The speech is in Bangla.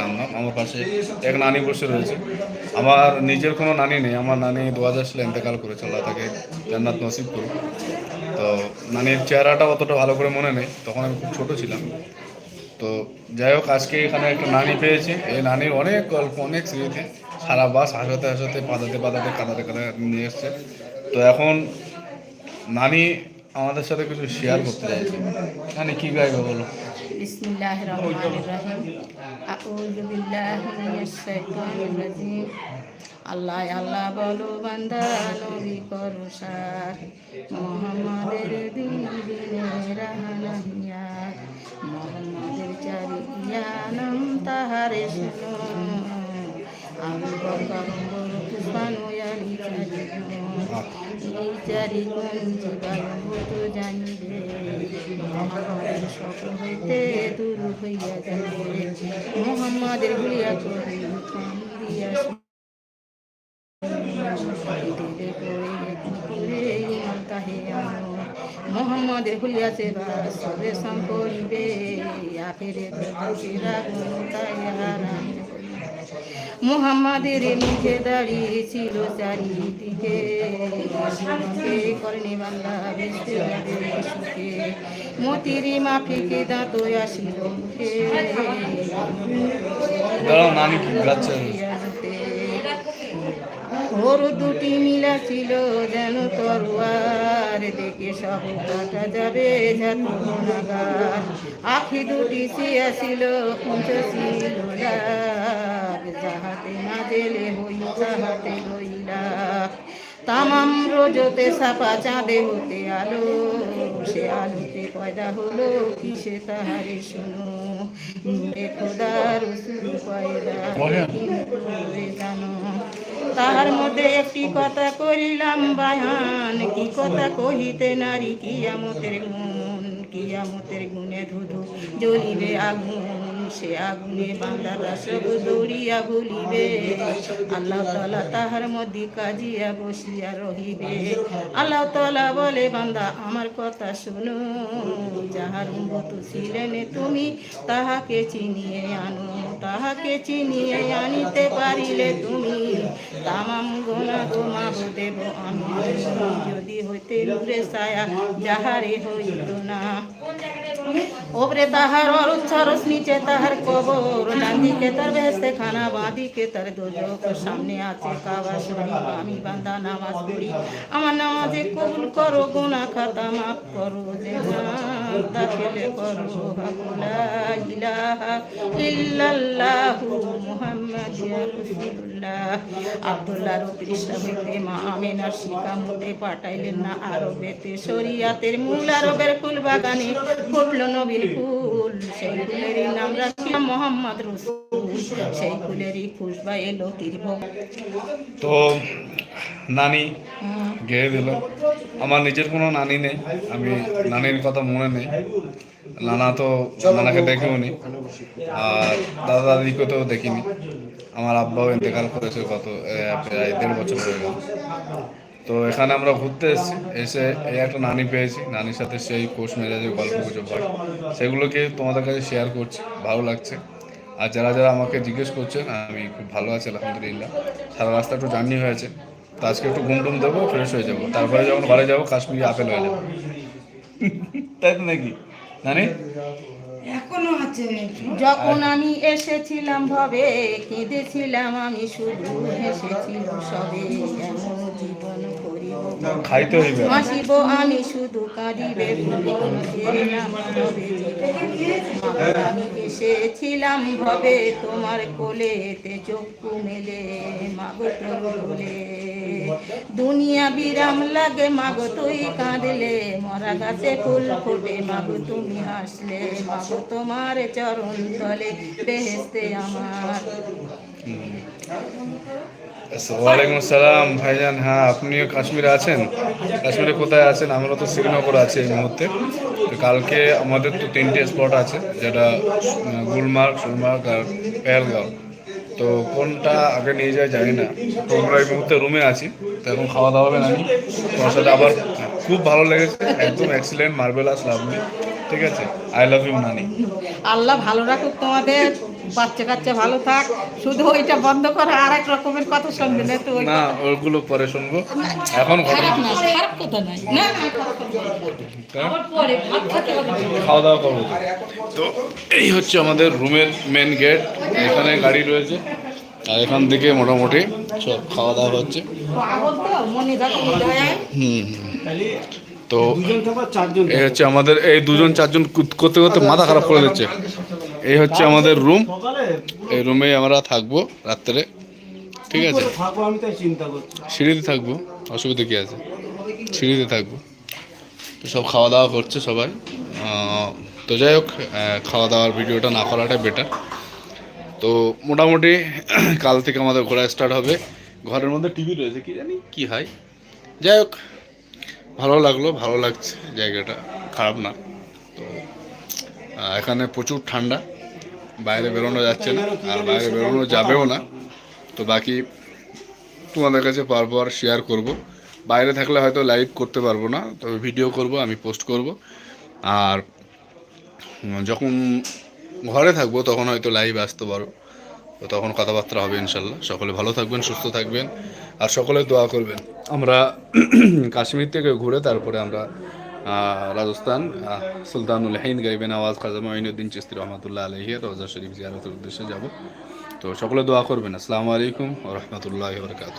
নাম, আমার পাশে এক নানি বসে রয়েছে। আমার নিজের কোনো নানি নেই, আমার নানি দু হাজার সালে ইন্তেকাল করেছে, আল্লাহ তাকে জান্নাত নসিব করুক। তো নানির চেহারাটা অতটা ভালো করে মনে নেই, তখন আমি খুব ছোটো ছিলাম। তো যাই হোক, আজকে এখানে একটা নানি পেয়েছি। এই নানির অনেক গল্প, অনেক স্মৃতি, সারা বাস হাসাতে হাসাতে, পাতাতে পাতাতে, কাঁদাতে কাঁদাতে নিয়ে এসছে। তো এখন নানি আমাদের সাথে কিছু শেয়ার করতে চাইছে। নানি কি গাইবে বলো? বিসমিল্লাহ রহমান রহিম আউযু বিল্লাহি মিনাশ শাইতানির রাজিম আল্লাহ আল্লাহ বলো, বান্দা, নবী করো সার মোহাম্মদের দিন দিনে রাহানাহিয়া মোহাম্মদের চারি ইয়ানম তাহারে শুনো আবু বকর বড় তুফান মোহাম্মদের গুলিয়া সেবা সম্পরিবে আখেরে মুহাম্মাদের নিজে দাঁড়িয়ে ছিল চারিদিকে। করেনি বাংলা সুখে মতিরি মাফিকে দাঁত আসিল মুখে দাঁড়াও নানি কি গাচ্ছে ওর দুটি মিলা ছিল যেন তরোয়ার দেখে সব কাটা যাবে যত গুণাগার। আখি দুটি সিয়া ছিল যাহাতে না জেলে হই তাহাতে হইলা তামাম রোজতে সাপা চাঁদে হতে আলো সে আলোতে পয়দা হলো কিসে তাহারে শুনো। নূরে খোদা রসুল পয়দা জানো? তাহার মধ্যে একটি কথা করিলাম বায়ান কি কথা কহিতে নারী কিয়ামতের গুণ, কিয়ামতের গুণে ধুধু জ্বলিবে আগুন। সে আগুনে বান্দারা সব দৌড়িয়া ভুলিবে আল্লাহ তালা তাহার মধ্যে কাজিয়া বসিয়া রহিবে। আল্লাহ তালা বলে, বান্দা, আমার কথা শুনো। যাহার মতো ছিলেন তুমি, তাহাকে চিনিয়ে আনো। তাহাকে চিনিয়ে আনিতে পারিলে তুমি। তামাম গোনা তোমার দেব আমি। যদি হইতে নূরে ছায়া যাহারে হইত না। ওপরে তাহার অরুচ্ছরস নিচে তাহার কবর ডান্দিকে তার বেহেস্তে খানা বাঁদিকে তার দোজক সামনে আছে কাবা শরীফ আমি বান্দা নামাজ পড়ি আমার নামাজে কবুল করো গোনা খাতা মাফ করো যে দাখিলে করো ইল্লাল্লাহু মুহাম্মাদিয়া রাসূলুল্লাহ আব্দুল্লাহর হইতে মা আমেনার শিকা পাঠাইলেন না আরবেতে শরিয়াতের মূল আরবের ফুল বাগানে ফুটলো নবীর ফুল সেই ফুলেরই নাম রাখলাম মোহাম্মদ রসুল সেই ফুলেরই খুশবা এলো তীর্ভোগ তো নানি গেয়ে দিল। আমার নিজের কোনো নানি নেই আমি নানির কথা মনে নেই। নানা তো নানাকে দেখেও নি আর দাদা দাদিকে তো দেখিনি। আমার আব্বাও ইন্তেকাল করেছে এ, প্রায় দেড় বছর হয়ে গেল। তো এখানে আমরা ঘুরতে এসেছি, এসে এই একটা নানি পেয়েছি, নানির সাথে সেই কোষ মেজাজের গল্প গুজব হয়। সেগুলোকে তোমাদের কাছে শেয়ার করছি, ভালো লাগছে। আর যারা যারা আমাকে জিজ্ঞেস করছেন, আমি খুব ভালো আছি, আলহামদুলিল্লাহ। সারা রাস্তা একটু জার্নি হয়েছে, তো আজকে একটু ঘুম টুম দেবো ফ্রেশ হয়ে যাব। তারপরে যখন ঘরে যাব, কাশ্মীরি আপেল হয়ে যাব। তাই নাকি? নানি? যখন আমি এসেছিলাম ভবে কেঁদেছিলাম আমি শুধু এসেছিলাম সবে। এমন জীবন খাইতে হইবে। আমি শুধু কাঁদিবে। আমি এসেছিলাম ভবে তোমার কোলে এতে চক্ষু মেলে মাগো বলে। দুনিয়া বিরাম লাগে মাগো তুই কাঁদলে মরা গাছে ফুল ফোটে মাগো তুমি হাসলে মাগো তোমার চরণ তলে বেহেস্তে আমার। ওয়ালাইকুম আসসালাম ভাইজান হ্যাঁ আপনিও কাশ্মীরে আছেন? কাশ্মীরে কোথায় আছেন? আমরা তো শ্রীনগর আছি এই মুহূর্তে। তো কালকে আমাদের তো তিনটে স্পট আছে, যেটা গুলমার্গ সুলমার্গ আর পেহেলগাঁও। তো কোনটা আগে নিয়ে যায় জানি না। তো আমরা এই মুহূর্তে রুমে আছি, তো এখন খাওয়া দাওয়া হবে নাকি তোমার সাথে আবার খুব ভালো লেগেছে, একদম এক্সিলেন্ট মার্বেলাস লাভলি ঠিক আছে? আই লাভ ইউ নানি। আল্লাহ ভালো রাখুক তোমাদের। বাচ্চা কাচ্চা ভালো থাক। শুধু ওইটা বন্ধ করে আর এক রকমের কথা শুনবি না তো না ওগুলো পরে শুনব। এখন খারাপ না খারাপ কথা নাই না না খারাপ কথা না। আবার পরে ভাত খেতে হবে। খাওয়া দাওয়া করব। তো এই হচ্ছে আমাদের রুমের মেন গেট এখানে গাড়ি রয়েছে। আর এখান থেকে মোটামুটি সব খাওয়া দাওয়া হচ্ছে। তো হুম হুম। তো এই হচ্ছে আমাদের এই দুজন চারজন কুত- করতে করতে মাথা খারাপ করে দিচ্ছে। এই হচ্ছে আমাদের রুম এই রুমে আমরা থাকব রাত্রে। ঠিক আছে? সিঁড়িতে থাকব, অসুবিধা কি আছে? সিঁড়িতে থাকব। তো সব খাওয়া দাওয়া করছে সবাই। তো যাই হোক খাওয়া দাওয়ার ভিডিওটা না করাটাই বেটার তো মোটামুটি কাল থেকে আমাদের ঘোরা স্টার্ট হবে। ঘরের মধ্যে টিভি রয়েছে, কি জানি কি হয়। যাই হোক, ভালো লাগল, ভালো লাগছে জায়গাটা। খারাপ না। এখানে প্রচুর ঠান্ডা, বাইরে বেরোনো যাচ্ছে না, আর বাইরে বেরোনো যাবেও না। তো বাকি তোমাদের কাছে পরপর শেয়ার করব। বাইরে থাকলে হয়তো লাইভ করতে পারব না, তবে ভিডিও করব, আমি পোস্ট করব। আর যখন ঘরে থাকব, তখন হয়তো লাইভ আসতে পারো। তো তখন কথাবার্তা হবে ইনশাল্লাহ। সকলে ভালো থাকবেন, সুস্থ থাকবেন, আর সকলে দোয়া করবেন। আমরা কাশ্মীর থেকে ঘুরে তারপরে আমরা রাজস্থান সুলতানুল হিন্দ গাইবেন আওয়াজ খাজা মঈনুদ্দিন চিস্তি রহমতুল্লাহ আলহি রোজা শরীফ জিয়ারতের উদ্দেশ্যে যাব। তো সকলে দোয়া করবেন। আসসালামু আলাইকুম রহমতুল্লাহ বরকাত